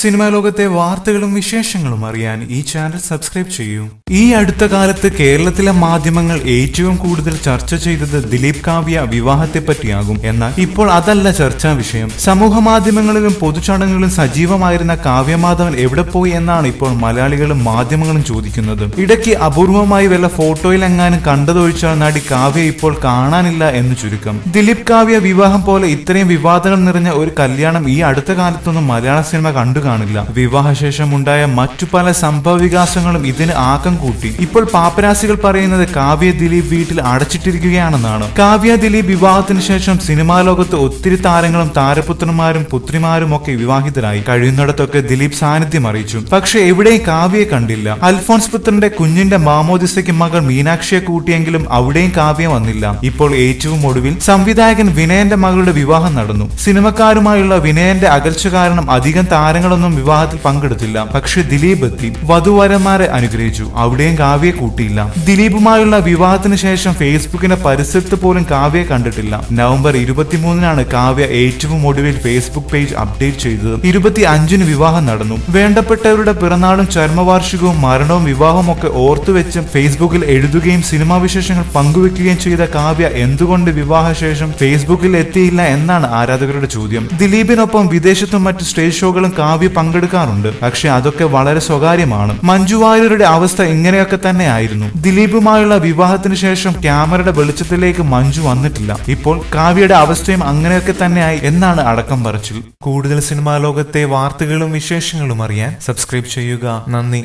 Cinema ലോകത്തെ വാർത്തകളും വിശേഷങ്ങളും അറിയാൻ ഈ ചാനൽ സബ്സ്ക്രൈബ് ചെയ്യൂ. ഈ അടുത്ത കാലത്ത് കേരളത്തിലെ മാധ്യമങ്ങൾ ഏറ്റവും കൂടുതൽ ചർച്ച ചെയ്തത് ദിലീപ് കാവ്യ വിവാഹത്തെ പറ്റിയാകും. എന്നാൽ ഇപ്പോൾ അതല്ല ചർച്ചാ വിഷയം. സമൂഹ മാധ്യമങ്ങളിലും പൊതുചടങ്ങുകളിലും സജീവമായിരുന്ന കാവ്യമാധവൻ എവിടെ പോയി എന്നാണ് ഇപ്പോൾ മലയാളികളും മാധ്യമങ്ങളും ചോദിക്കുന്നത്. ഇടയ്ക്ക് അപൂർവമായി വല്ല ഫോട്ടോയിൽ എങ്ങാനും കണ്ടതൊഴിച്ചാൽ നടി കാവ്യ ഇപ്പോൾ കാണാനില്ല എന്ന് ചുരുക്കം. ദിലീപ് കാവ്യ വിവാഹം പോലെ ഇത്രയും വിവാദങ്ങൾ നിറഞ്ഞ ഒരു കല്യാണം ഈ അടുത്ത കാലത്തൊന്നും മലയാള സിനിമ കണ്ടു കാണില്ല. വിവാഹശേഷം ഉണ്ടായ മറ്റു പല സംഭവ വികാസങ്ങളും ഇതിന് ആക്കം കൂട്ടി. ഇപ്പോൾ പാപ്പരാസികൾ പറയുന്നത് കാവ്യ ദിലീപ് വീട്ടിൽ അടച്ചിട്ടിരിക്കുകയാണെന്നാണ്. കാവ്യ ദിലീപ് വിവാഹത്തിന് ശേഷം സിനിമാ ലോകത്ത് ഒത്തിരി താരങ്ങളും താരപുത്രന്മാരും പുത്രിമാരും ഒക്കെ വിവാഹിതരായി. കഴിയുന്നിടത്തൊക്കെ ദിലീപ് സാന്നിധ്യം അറിയിച്ചു. പക്ഷെ എവിടെയും കാവ്യയെ കണ്ടില്ല. അൽഫോൺസ് പുത്രന്റെ കുഞ്ഞിന്റെ മാമോദിസയ്ക്ക് മകൾ മീനാക്ഷിയെ കൂട്ടിയെങ്കിലും അവിടെയും കാവ്യ വന്നില്ല. ഇപ്പോൾ ഏറ്റവും ഒടുവിൽ സംവിധായകൻ വിനയന്റെ മകളുടെ വിവാഹം നടന്നു. സിനിമക്കാരുമായുള്ള വിനയന്റെ അകൽച്ച കാരണം അധികം താരങ്ങളൊന്നും വിവാഹത്തിൽ പങ്കെടുത്തില്ല. പക്ഷെ ദിലീപ് എത്തി. വധുവരന്മാരെ അനുഗ്രഹിച്ചു. അവിടെയും കാവ്യെ കൂട്ടിയില്ല. ദിലീപുമായുള്ള വിവാഹത്തിന് ശേഷം ഫേസ്ബുക്കിന്റെ പരിസരത്ത് പോലും കാവ്യെ കണ്ടിട്ടില്ല. നവംബർ ഇരുപത്തിമൂന്നിനാണ് കാവ്യ ഏറ്റവും ഒടുവിൽ ഫേസ്ബുക്ക് പേജ് അപ്ഡേറ്റ് ചെയ്തത്. ഇരുപത്തി അഞ്ചിന് വിവാഹം നടന്നു. വേണ്ടപ്പെട്ടവരുടെ പിറന്നാളും ചരമവാർഷികവും മരണവും വിവാഹവും ഒക്കെ ഓർത്തുവെച്ചും ഫേസ്ബുക്കിൽ എഴുതുകയും സിനിമാ വിശേഷങ്ങൾ പങ്കുവെക്കുകയും ചെയ്ത കാവ്യ എന്തുകൊണ്ട് വിവാഹശേഷം ഫേസ്ബുക്കിൽ എത്തിയില്ല എന്നാണ് ആരാധകരുടെ ചോദ്യം. ദിലീപിനൊപ്പം വിദേശത്തും മറ്റ് സ്റ്റേജ് ഷോകളും കാവ്യ പങ്കെടുക്കാറുണ്ട്. പക്ഷെ അതൊക്കെ വളരെ സ്വകാര്യമാണ്. മഞ്ജു വാര്യരുടെ അവസ്ഥ ഇങ്ങനെയൊക്കെ തന്നെയായിരുന്നു. ദിലീപുമായുള്ള വിവാഹത്തിന് ശേഷം ക്യാമറയുടെ വെളിച്ചത്തിലേക്ക് മഞ്ജു വന്നിട്ടില്ല. ഇപ്പോൾ കാവ്യയുടെ അവസ്ഥയും അങ്ങനെയൊക്കെ തന്നെയായി എന്നാണ് അടക്കം പറച്ചിൽ. കൂടുതൽ സിനിമാ ലോകത്തെ വാർത്തകളും വിശേഷങ്ങളും അറിയാൻ സബ്സ്ക്രൈബ് ചെയ്യുക. നന്ദി.